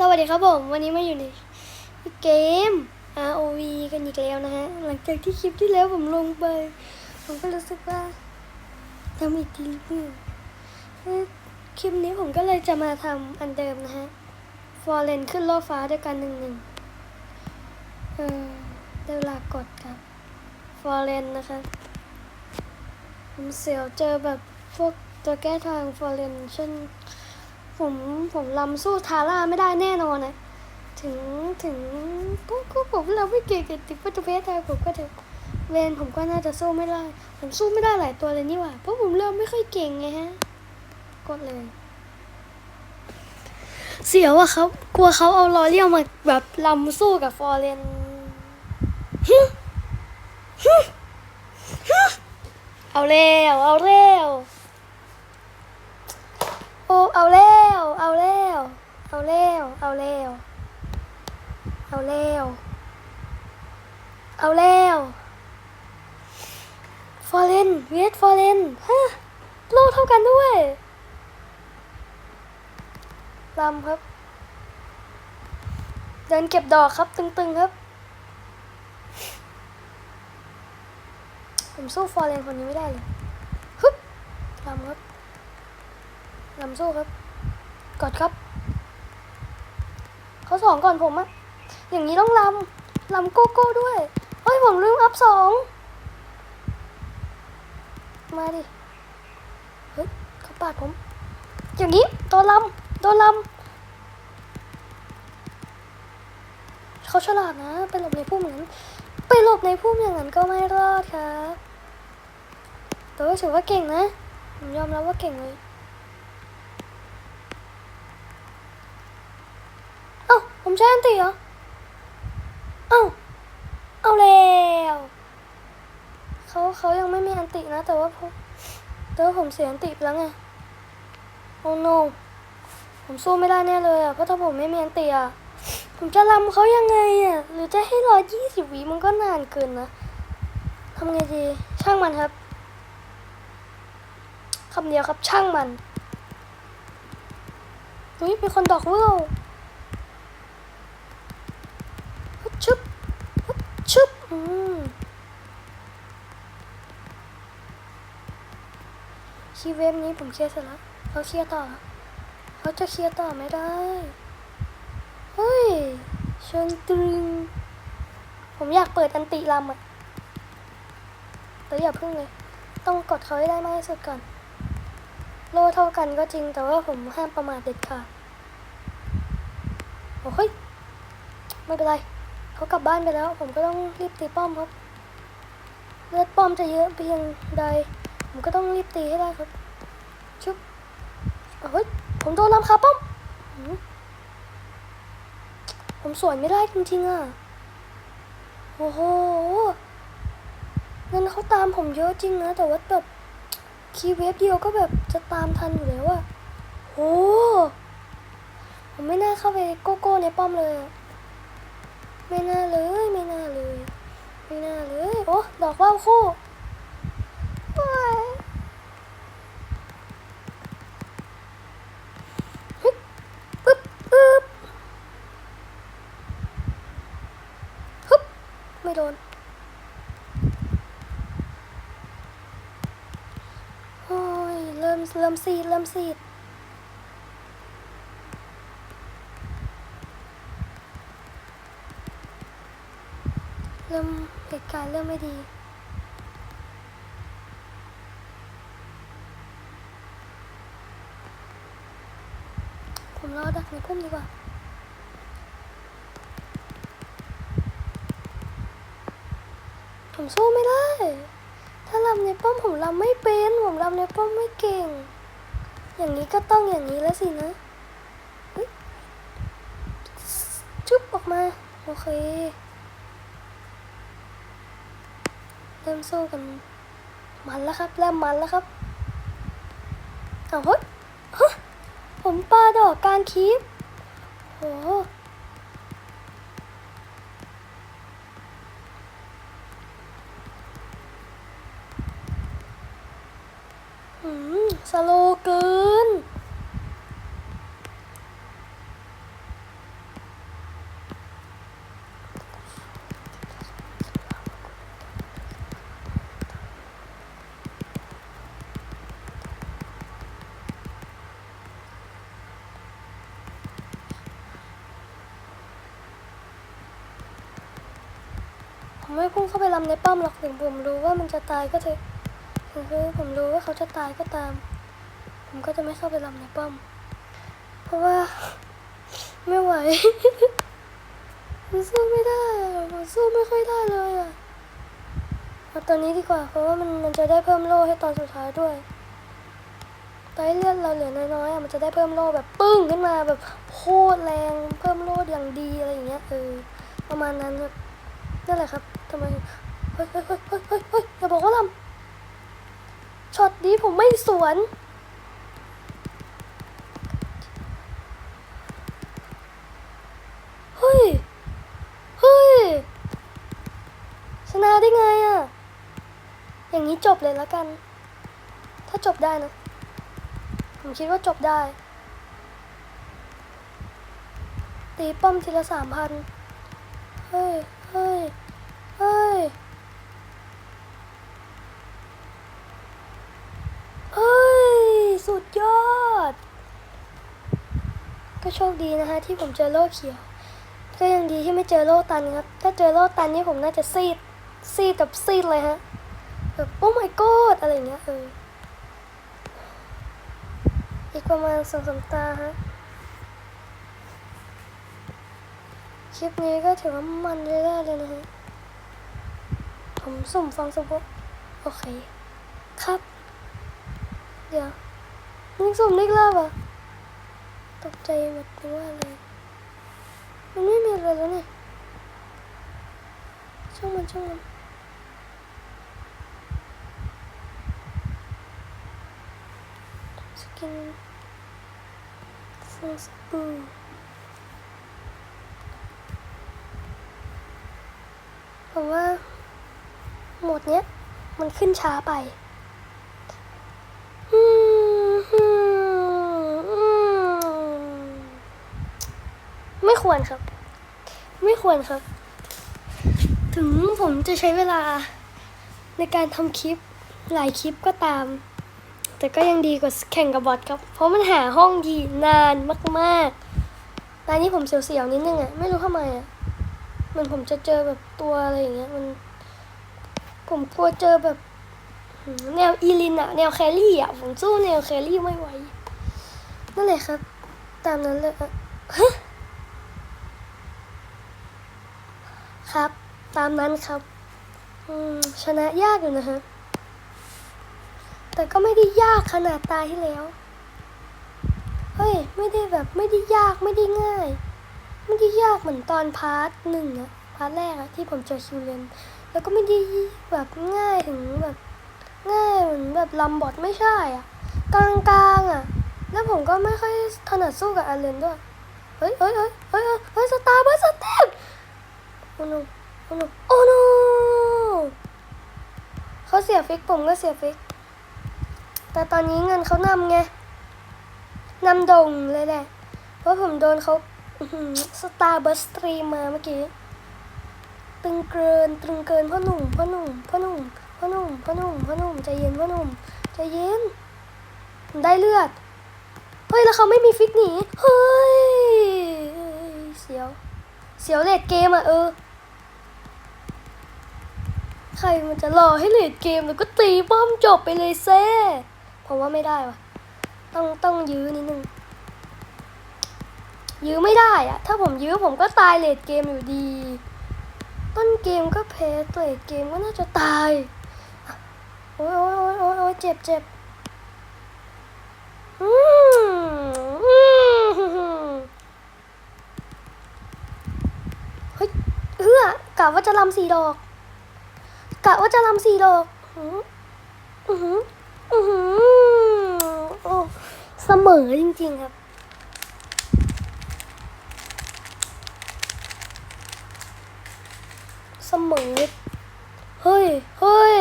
สวัสดีครับผม วันนี้มาอยู่ในเกม ROV กันอีกแล้วนะฮะ หลังจากที่คลิปที่แล้วผมลงไป ผมก็รู้สึกว่าทำอีกทีเพื่อเอ้ยคลิปนี้ผมก็เลยจะมาทำอันเดิมนะฮะ ฟอร์เรนขึ้นโลกฟ้าด้วยกันหนึ่งหนึ่งเออได้เวลากดครับ ฟอร์เรนนะคะผมเสียวเจอแบบพวกตัวแก้ทางฟอร์เรนเช่น ผมผมลำสู้ทาร่าไม่ได้แน่นอนนะถึงถึงก็ก็ผมเราไม่เก่งกับติดปัตเพสไทยผมก็เถอะเวนผมก็น่าจะสู้ไม่ได้ ผมสู้ไม่ได้หลายตัวเลยนี่หว่าเพราะผมเริ่มไม่ค่อยเก่งไงฮะ กดเลย เสียวอะครับ กลัวเขาเอาลอเรียวมาแบบลำสู้กับฟอร์เรนเอาเร็ว เอาเร็ว โอ้เอาเร็วเอาเร็วเอาเร็วเอาเร็วเอาเร็วเอาเร็วฟอร์เรนเวทฟอร์เรนฮะโลเท่ากันด้วยลำครับ เดินเก็บดอกครับ ตึงๆครับ ผมสู้ฟอร์เรนคนนี้ไม่ได้เลยฮึบลำครับ ลำสู้ครับกดครับ เขาสองก่อนผมอะอย่างนี้ต้องลำลำโกโก้ด้วยเฮ้ยผมลืมอัพสองมาดิเฮ้ยเขาปาดผม อย่างนี้โดนลำโดนลำเขาฉลาดนะไปหลบในพุ่มนั้น ไปหลบในพุ่มอย่างนั้นก็ไม่รอดครับแต่ว่าถือว่าเก่งนะผมยอมรับว่าเก่งเลย ใช่อันติเหรอ เอ้า เอาแล้วเขาเขายังไม่มีอันตินะ แต่ว่าผมแต่ว่าผมเสียอันติไปแล้วไง โอ้ no ผมสู้ไม่ได้แน่เลยอะ เพราะถ้าผมไม่มีอันติอะ ผมจะลำเขายังไงอะ หรือจะให้รอยี่สิบวิมันก็นานเกินนะทำไงดี ช่างมันครับคำเดียวครับช่างมันเฮ้ยมีคนดอกเวล ฮึบ ชึบฮึบชึบอืมคีเวฟนี้ผมเคลียร์เสร็จแล้วเขาเคลียร์ต่อเขาจะเคลียร์ต่อไม่ได้ เฮ้ยเชิญตรึง ผมอยากเปิดอันติลำอะแต่อย่าพึ่งเลย ต้องกดเขาให้ได้มากที่สุดก่อน โลเท่ากันก็จริงแต่ว่าผมห้ามประมาทเด็ดขาดโอ้ยไม่เป็นไร เขากลับบ้านไปแล้ว ผมก็ต้องรีบตีป้อมครับ เลือดป้อมจะเยอะเพียงใด ผมก็ต้องรีบตีให้ได้ครับ ชุบเฮ้ย ผมโดนลำคาป้อมหืมผมสวนไม่ได้จริงๆอะ โอ้โหงั้นเขาตามผมเยอะจริงนะ แต่ว่าแบบคีย์เวฟเดียวก็แบบจะตามทันอยู่แล้วอะโอ้ผมไม่น่าเข้าไปโกโก้ในป้อมเลยอะ ไม่น่าเลยไม่น่าเลยไม่น่าเลยโอ้ดอกว่าวคู่โอ้ยฮึบปึ๊บปึ๊บฮึบไม่โดนโอ้ยเริ่มเริ่มซีดเริ่มซีด เริ่มเหตุการณ์เริ่มไม่ดีผมรอดักในพุ่มดีกว่าผมสู้ไม่ได้ ถ้าลำในป้อมผมลำไม่เป็น ผมลำในป้อมไม่เก่ง อย่างนี้ก็ต้องอย่างนี้แล้วสินะจุ๊บออกมา โอเค เริ่มสู้กัน มันแล้วครับเริ่มมันแล้วครับเอาเฮ้ยผมปาดอกกลารคีบโหอืมสโลเกิน ไม่ พุ่งเข้าไปลำในป้อมหรอกถึงผมรู้ว่ามันจะตายก็เถอะถึงคือผมรู้ว่าเขาจะตายก็ตาม ผมก็จะไม่เข้าไปลำในป้อม เพราะว่า ไม่ไหวผมสู้ไม่ได้ผมสู้ไม่ค่อยได้เลยอะเอาตอนนี้ดีกว่า เพราะว่ามันมันจะได้เพิ่มโล่ให้ตอนสุดท้ายด้วยตอนเลือดเราเหลือน้อยๆอะมันจะได้เพิ่มโล่แบบปึ้งขึ้นมาแบบโคตรแรง เพิ่มโล่อย่างดีอะไรอย่างเงี้ยเออประมาณนั้นครับ นั่นแหละครับทำไมเฮ้ยเฮ้ยเฮ้ยเฮ้ยเฮ้ยอย่าบอกว่าลำช็อตนี้ผมไม่สวนเฮ้ยเฮ้ยชนะได้ไงอะ่ะอย่างนี้จบเลยแล้วกัน ถ้าจบได้นะผมคิดว่าจบได้ตีป้อมทีละสามพันเฮ้ย เฮ้ย เฮ้ย สุดยอด ก็ โชคดีนะคะที่ผมเจอโลกเขียว ก็ยังดีที่ไม่เจอโลตันครับ ถ้าเจอโลตันนี่ผมน่าจะซีด ซีดแบบซีดเลยฮะ แบบโอ้ my god อะไรเงี้ยเออ อีกประมาณสองสามตาฮะ คลิปนี้ก็ถือว่ามันเรื่อยๆเลยนะฮะ ผมสุ่มฟังสปอโอเค ครับ เดี๋ยวนี่สุ่มอีกรอบอะ ตกใจหมดเลยว่าอะไรมันไม่มีอะไรแล้วนี่ยช่างมันช่างมันสกินฟงสบูผมว่า หมดเนี้ย มันขึ้นช้าไปอืมอืมอืมไม่ ควรครับ ไม่ควรครับ ถึงผมจะใช้เวลาในการทำคลิปหลายคลิปก็ตาม แต่ก็ยังดีกว่าแข่งกับบอทครับ เพราะมันหาห้องยีนานมากๆตอนนี้ผมเสียวๆนิดนึงอะไม่รู้ทำไมอะมันผมจะเจอแบบตัวอะไรอย่างเงี้ยมัน ผมกลัวเจอแบบ แนวอีลินอะแนวแครี่อะผมสู้แนวแครี่ไม่ไหวนั่นแหละครับ ตามนั้นเลยอะฮะ ครับ ตามนั้นครับชนะยากอยู่นะฮะแต่ก็ไม่ได้ยากขนาดตาที่แล้ว เฮ้ย ไม่ได้แบบไม่ได้ยากไม่ได้ง่าย ไม่ได้ยากเหมือนตอนพาร์ทหนึ่งอะพาร์ทแรกอะที่ผมเจอคิวเลนแล้วก็ไม่ได้แบบง่ายถึงแบบง่ายเหมือนแบบลำบอดไม่ใช่อะกลางๆอะแล้วผมก็ไม่ค่อยถนัดสู้กับอาเลนด้วย เฮ้ยเฮ้ยเฮ้ยเฮ้ยเฮ้ยสตาร์บัสเต็ป โอ้โนโอ้โนโอ้โนเขาเสียฟิกผมก็เสียฟิก แต่ตอนนี้เงินเขานำไงนำดงเลยแหละ เพราะผมโดนเขาสตาร์บัสตรีมาเมื่อกี้ ตึงเกินตึงเกินพ่อหนุ่มพ่อหนุ่มพ่อหนุ่มพ่อหนุ่มพ่อหนุ่มพ่อหนุ่มใจเย็นพ่อหนุ่มใจเย็นผมได้เลือด เฮ้ย แล้วเขาไม่มีฟิกหนี เฮ้ย เสียว เสียวเลดเกมอะเออ ใครมันจะรอให้เลดเกมแล้วก็ตีป้อมจบไปเลยเซ่ผมว่าไม่ได้ว่ะต้องต้องยื้อนิดนึง ยื้อไม่ได้อะถ้าผมยื้อผมก็ตายเลดเกมอยู่ดี ต้นเกมก็แพ้เลดเกมก็น่าจะตายโอ้ยโอ้ยโอ้ยโอ้ยโอ้ยเจ็บเจ็บอืมอืมเฮ้ยเฮือกะว่าจะลำสี่ดอก กะว่าจะลำสี่ดอกอือหืออือหืออือหือโอ้เสมอจริงๆครับเสมอเฮ้ยเฮ้ย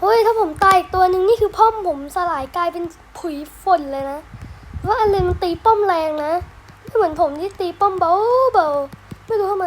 เฮ้ย ถ้าผมตายอีกตัวหนึ่งนี่คือป้อมผมสลายกลายเป็นผุยฝนเลยนะ ว่าอะไรมันตีป้อมแรงนะไม่เหมือนผมที่ตีป้อมเบาเบาๆไม่รู้ทำไม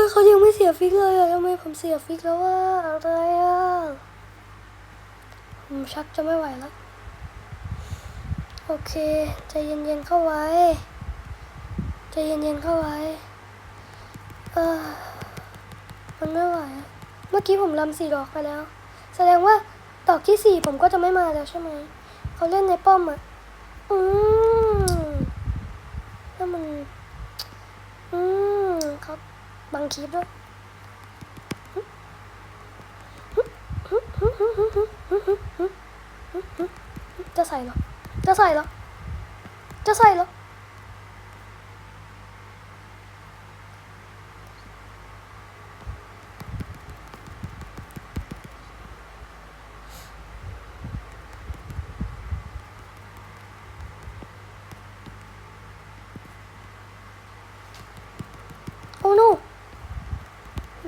เฮ้ยเขายังไม่เสียฟิกเลยอะทำไมผมเสียฟิกแล้วว่าอะไรอะผมชักจะไม่ไหวแล้ว โอเคใจเย็นๆเข้าไว้ใจเย็นๆเข้าไว้ เออมันไม่ไหว เมื่อกี้ผมลำสี่ดอกไปแล้ว แสดงว่าดอกที่สี่ผมก็จะไม่มาแล้วใช่ไหม เขาเล่นในป้อมอะ อืมแล้วมัน บางคลิปด้วยจะใส่เหรอ จะใส่เหรอ จะใส่เหรอ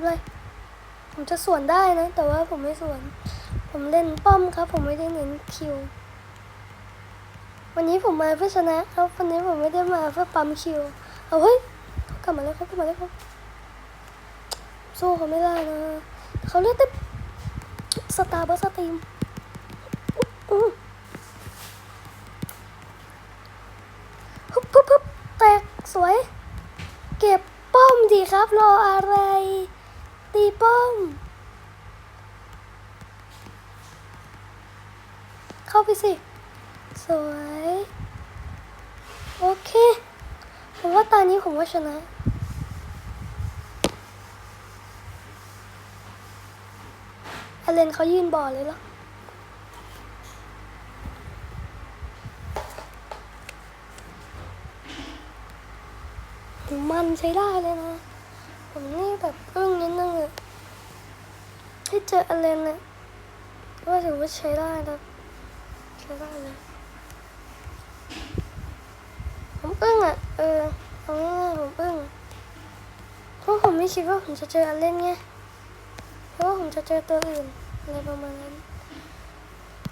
เลย ผมจะสวนได้นะ แต่ว่าผมไม่สวน ผมเล่นป้อมครับ ผมไม่ได้เน้นคิว วันนี้ผมมาเพื่อชนะครับ วันนี้ผมไม่ได้มาเพื่อปั๊มคิว เอาเฮ้ยเขากลับมาแล้วเขากลับมาแล้วเขาสู้เขาไม่ได้นะเขาเล่นแต่สตาร์บัสตีมอื้อฮึบฮึบฮึบแตกสวย เก็บป้อมดีครับ รออะไร ตีป้อม เข้าไปสิ สวย โอเค ผมว่าตอนนี้ผมว่าชนะอเลนเขายืนบ่อเลยเหรอมันใช้ได้เลยนะ ผมนี่แบบอึ้งนิดนึงอะที่เจออเลนเนี่ยก็ถือว่าใช้ได้นะใช้ได้เลยผมอึ้งอะเออเอาง่ายๆผมอึ้งเพราะผมไม่คิดว่าผมจะเจออเลนไงเพราะว่าผมจะเจอตัวอื่นอะไรประมาณนั้น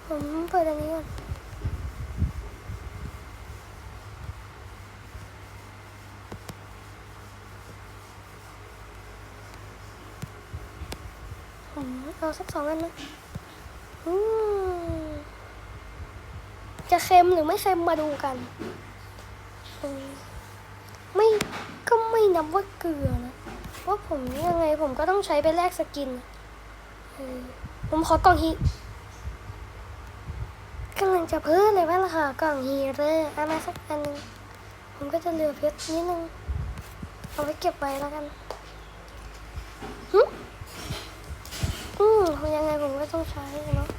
ผมเปิดอันนี้ก่อน ผม เอาสักสองอันนะจะเค็มหรือไม่เค็มมาดูกัน ไม่ก็ไม่นับว่าเกลือนะเพราะผมยังไงผมก็ต้องใช้ไปแลกสกิน ผมขอกล่องฮีกำลังจะเพิ่มเลยว่าราคากล่องฮีเรอร์เอามาสักอันหนึงผมก็จะเหลือเพชรนิดนึง เอาไว้เก็บไว้แล้วกันหึ อืมยังไงผมก็ต้องใช้เนาะ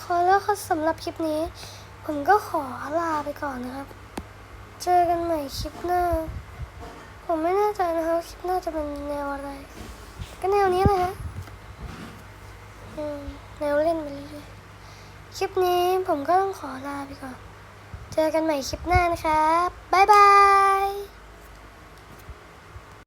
ขอแล้วก็สำหรับคลิปนี้ ผมก็ขอลาไปก่อนนะครับ เจอกันใหม่คลิปหน้า ผมไม่แน่ใจนะครับคลิปหน้าจะเป็นแนวอะไร ก็แนวนี้แหละฮะ แนวเล่นไปเรื่อย คลิปนี้ผมก็ต้องขอลาไปก่อน เจอกันใหม่คลิปหน้านะครับ บ๊ายบาย